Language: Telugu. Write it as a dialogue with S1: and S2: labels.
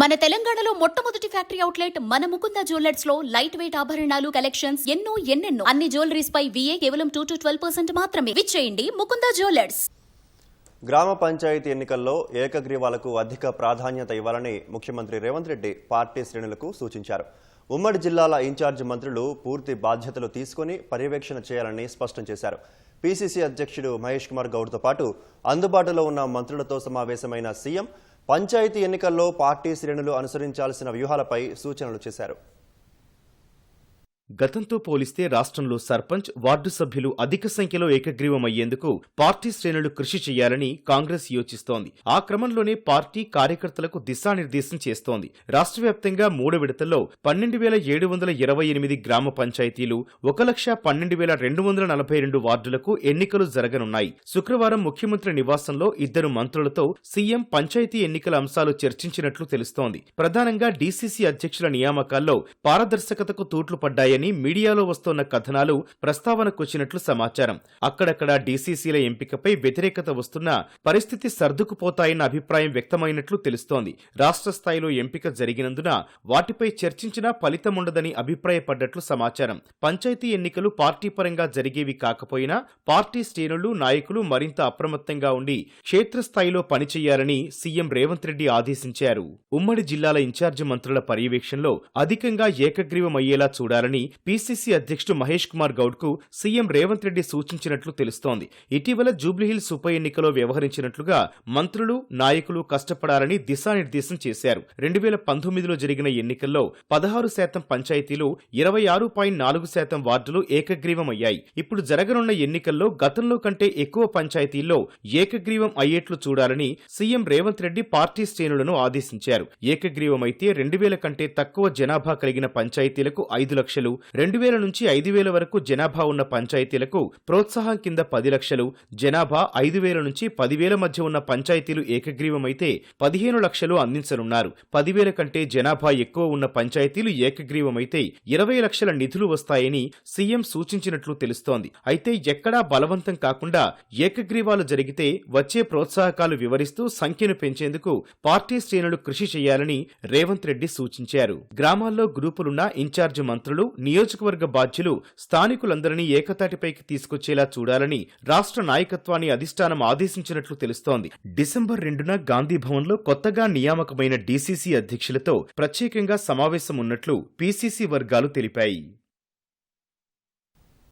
S1: మన తెలంగాణలో మొట్టమొదటి ఫ్యాక్టరీ అవుట్లెట్ మన ముకుంద జ్యువెలర్స్లో లైట్ వెయిట్ ఆభరణాలు కలెక్షన్స్ ఎన్నో ఎన్నెన్నో. అన్ని జ్యువెలరీస్ పై విఏ కేవలం టూ టు ట్వెల్వ్ పర్సెంట్ మాత్రమే. విచ్చేయండి ముకుంద జ్యువెలర్స్.
S2: గ్రామ పంచాయతీ ఎన్నికల్లో ఏకగ్రీవాలకు అధిక ప్రాధాన్యత ఇవ్వాలని ముఖ్యమంత్రి రేవంత్ రెడ్డి పార్టీ శ్రేణులకు సూచించారు. ఉమ్మడి జిల్లాల ఇన్ఛార్జ్ మంత్రులు పూర్తి బాధ్యతలు తీసుకుని పర్యవేక్షణ చేయాలని స్పష్టం చేశారు. పీసీసీ అధ్యక్షుడు మహేష్ కుమార్ గౌడ్తో పాటు అందుబాటులో ఉన్న మంత్రులతో సమావేశమైన సీఎం పంచాయతీ ఎన్నికల్లో పార్టీ శ్రేణులు అనుసరించాల్సిన వ్యూహాలపై సూచనలు చేశారు.
S3: గతంతో పోలిస్తే రాష్ట్రంలో సర్పంచ్ వార్డు సభ్యులు అధిక సంఖ్యలో ఏకగ్రీవమయ్యేందుకు పార్టీ శ్రేణులు కృషి చేయాలని కాంగ్రెస్ యోచిస్తోంది. ఆ క్రమంలోనే పార్టీ కార్యకర్తలకు దిశానిర్దేశం చేస్తోంది. రాష్ట్ర వ్యాప్తంగా మూడు విడతల్లో పన్నెండు వేల ఏడు వందల ఇరవై ఎనిమిది గ్రామ పంచాయతీలు ఒక లక్ష పన్నెండు వేల రెండు వందల నలభై రెండు వార్డులకు ఎన్నికలు జరగనున్నాయి. శుక్రవారం ముఖ్యమంత్రి నివాసంలో ఇద్దరు మంత్రులతో సీఎం పంచాయతీ ఎన్నికల అంశాలు చర్చించినట్లు తెలుస్తోంది. ప్రధానంగా డీసీసీ అధ్యక్షుల నియామకాల్లో పారదర్శకతకు తూట్లు పడ్డాయని మీడియాలో వస్తోన్న కథనాలు ప్రస్తావనకొచ్చినట్లు సమాచారం. అక్కడక్కడ డీసీసీల ఎంపికపై వ్యతిరేకత వస్తున్నా పరిస్థితి సర్దుకుపోతాయన్న అభిప్రాయం వ్యక్తమైనట్లు తెలుస్తోంది. రాష్ట్ర స్థాయిలో ఎంపిక జరిగినందున వాటిపై చర్చించినా ఫలితముండదని అభిప్రాయపడ్డట్లు సమాచారం. పంచాయతీ ఎన్నికలు పార్టీ పరంగా జరిగేవి కాకపోయినా పార్టీ శ్రేణులు నాయకులు మరింత అప్రమత్తంగా ఉండి క్షేత్రస్థాయిలో పనిచేయాలని సీఎం రేవంత్ రెడ్డి ఆదేశించారు. ఉమ్మడి జిల్లాల ఇన్ఛార్జి మంత్రుల పర్యవేక్షణలో అధికంగా ఏకగ్రీవమయ్యేలా చూడాలని పీసీసీ అధ్యక్షుడు మహేష్ కుమార్ గౌడ్కు సీఎం రేవంత్ రెడ్డి సూచించినట్లు తెలుస్తోంది. ఇటీవల జూబ్లీహిల్స్ ఉప ఎన్నికలో వ్యవహరించినట్లుగా మంత్రులు నాయకులు కష్టపడాలని దిశానిర్దేశం చేశారు. రెండు వేల పంతొమ్మిదిలో జరిగిన ఎన్నికల్లో పదహారు శాతం పంచాయతీలు ఇరవై ఆరు పాయింట్ నాలుగు శాతం వార్డులు ఏకగ్రీవమయ్యాయి. ఇప్పుడు జరగనున్న ఎన్నికల్లో గతంలో కంటే ఎక్కువ పంచాయతీల్లో ఏకగ్రీవం అయ్యేట్లు చూడాలని సీఎం రేవంత్ రెడ్డి పార్టీ శ్రేణులను ఆదేశించారు. ఏకగ్రీవమైతే రెండు వేల కంటే తక్కువ జనాభా కలిగిన పంచాయతీలకు ఐదు లక్షలు రెండు వేల నుంచి ఐదు వేల వరకు జనాభా ఉన్న పంచాయతీలకు ప్రోత్సాహం కింద పది లక్షలు జనాభా ఐదు వేల నుంచి పదివేల మధ్య ఉన్న పంచాయతీలు ఏకగ్రీవమైతే పదిహేను లక్షలు అందించనున్నారు. పదివేల కంటే జనాభా ఎక్కువ ఉన్న పంచాయతీలు ఏకగ్రీవమైతే ఇరవై లక్షల నిధులు వస్తాయని సీఎం సూచించినట్లు తెలుస్తోంది. అయితే ఎక్కడా బలవంతం కాకుండా ఏకగ్రీవాలు జరిగితే వచ్చే ప్రోత్సాహకాలు వివరిస్తూ సంఖ్యను పెంచేందుకు పార్టీ శ్రేణులు కృషి చేయాలని రేవంత్ రెడ్డి సూచించారు. గ్రామాల్లో గ్రూపులున్న ఇన్ఛార్జ్ మంత్రులు నియోజకవర్గ బాధ్యులు స్థానికులందరినీ ఏకతాటిపైకి తీసుకొచ్చేలా చూడాలని రాష్ట్ర నాయకత్వాన్ని అధిష్టానం ఆదేశించినట్లు తెలుస్తోంది. డిసెంబర్ రెండున గాంధీ భవన్లో కొత్తగా నియామకమైన డీసీసీ అధ్యక్షులతో ప్రత్యేకంగా సమావేశం ఉన్నట్లు పీసీసీ వర్గాలు తెలిపాయి.